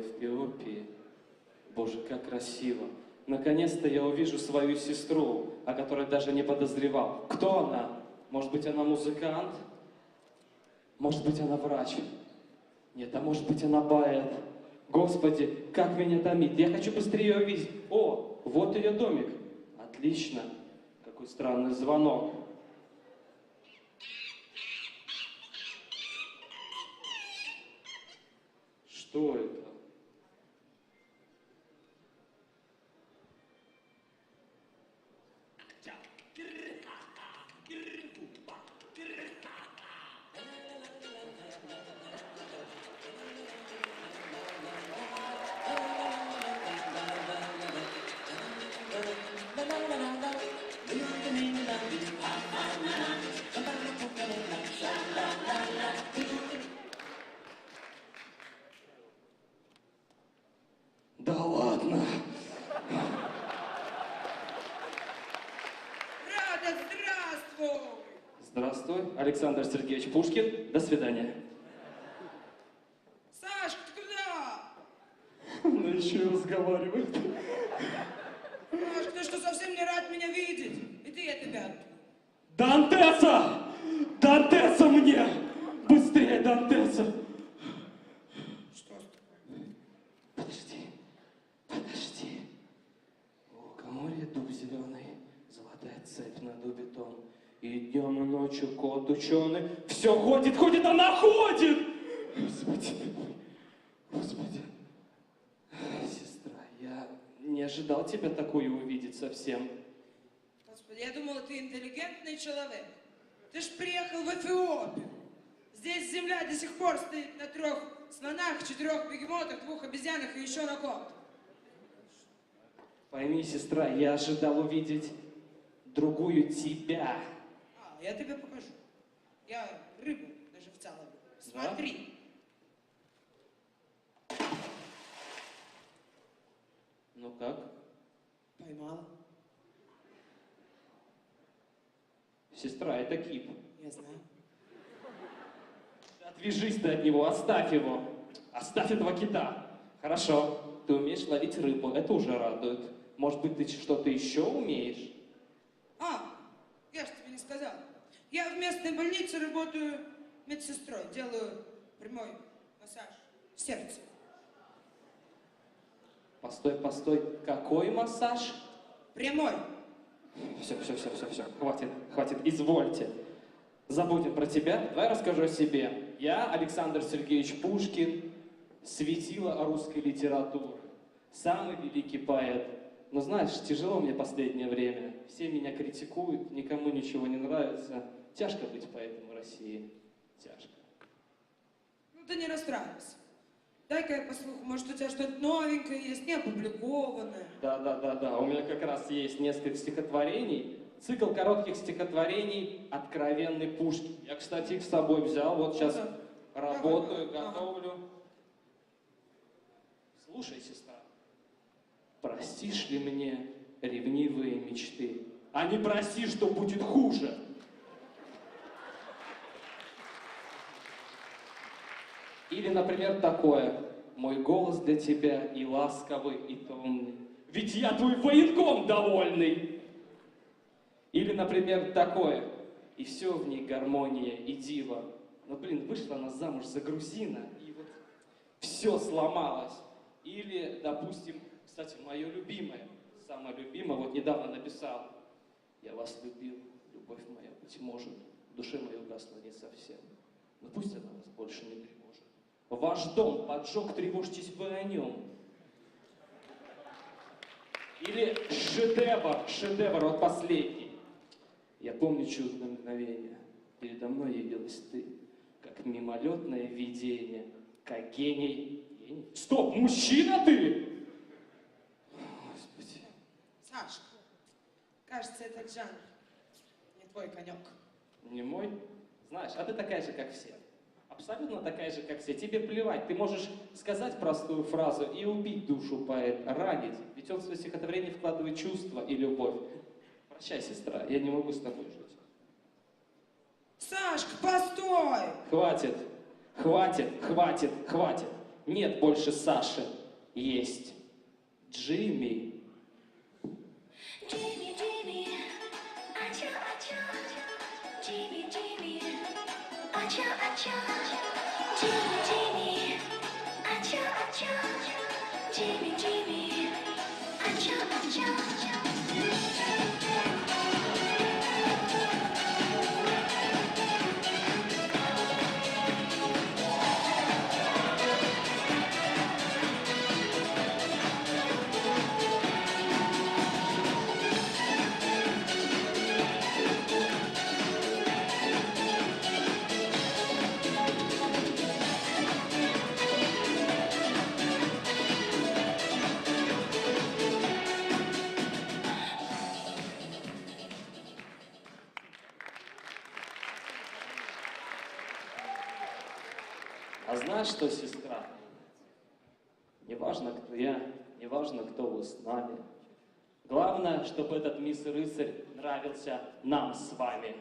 в Эфиопии. Боже, как красиво. Наконец-то я увижу свою сестру, о которой даже не подозревал. Кто она? Может быть, она музыкант? Может быть, она врач? Нет, а может быть, она поэт? Господи, как меня томит. Я хочу быстрее ее увидеть. О, вот ее домик. Отлично. Какой странный звонок. Что это? Здравствуй! Александр Сергеевич Пушкин. До свидания. Сашка, ты куда? Ну еще и разговаривает. Сашка, ты что, совсем не рад меня видеть? Иди я тебя. Дантеса! Дантеса мне! Быстрее, Дантеса! Что с тобой? Подожди, подожди. У лукоморья дуб зеленый, золотая цепь на дубе том. И днем, и ночью кот ученый. Все ходит, ходит, она ходит! Господи, Господи. Сестра, я не ожидал тебя такую увидеть совсем. Господи, я думала, ты интеллигентный человек. Ты ж приехал в Эфиопию. Здесь земля до сих пор стоит на трех слонах, четырех бегемотах, двух обезьянах и еще на ком-то. Пойми, сестра, я ожидал увидеть другую тебя. А, я тебе покажу. Я рыбу на живца ловлю. Смотри. Ну как? Поймала. Сестра, это кип. Я знаю. Отвяжись ты от него, оставь его. Оставь этого кита. Хорошо, ты умеешь ловить рыбу, это уже радует. Может быть, ты что-то еще умеешь? А, я же тебе не сказал. Я в местной больнице работаю медсестрой, делаю прямой массаж сердца. Постой, постой, какой массаж? Прямой. Все, все, все, все, все, хватит, хватит, извольте. Забудем про тебя, давай расскажу о себе. Я Александр Сергеевич Пушкин, светило русской литературы, самый великий поэт. Но знаешь, тяжело мне последнее время. Все меня критикуют, никому ничего не нравится. Тяжко быть поэтом в России. Тяжко. Ну ты не расстраивайся. Дай-ка я послухаю, может у тебя что-то новенькое есть, не опубликованное. Да, да, да, да. У меня как раз есть несколько стихотворений. Цикл коротких стихотворений «Откровенный Пушкин». Я, кстати, их с собой взял. Вот сейчас Ну-ка. работаю, Ага. готовлю. Слушай, сестра, простишь ли мне ревнивые мечты? А не проси, что будет хуже. Или, например, такое. Мой голос для тебя и ласковый, и томный. Ведь я твой военком довольный. Или, например, такое. И все в ней гармония и диво. Но, блин, вышла она замуж за грузина, и вот все сломалось. Или, допустим, кстати, мое любимое, самое любимое, вот недавно написал. Я вас любил, любовь моя, быть может, в душе моей угасла не совсем. Но пусть она вас больше не тревожит. Ваш дом поджег, тревожьтесь вы о нем. Или шедевр, шедевр, вот последний. Я помню чудное мгновение. Передо мной явилась ты, как мимолетное видение, как гений. гений? Стоп, мужчина ты? Господи. Сашка, кажется, этот жанр не твой конек. Не мой? Знаешь, а ты такая же, как все. Абсолютно такая же, как все. Тебе плевать. Ты можешь сказать простую фразу и убить душу поэта, ранить. Ведь он в свое стихотворение вкладывает чувства и любовь. Прощай, сестра, я не могу с тобой жить. Сашка, постой! Хватит, хватит, хватит, хватит. нет больше Саши, есть Джимми. Jimmy, Jimmy, А знаешь что, сестра? Не важно, кто я, не важно, кто вы с нами. Главное, чтобы этот мисс Рыцарь нравился нам с вами.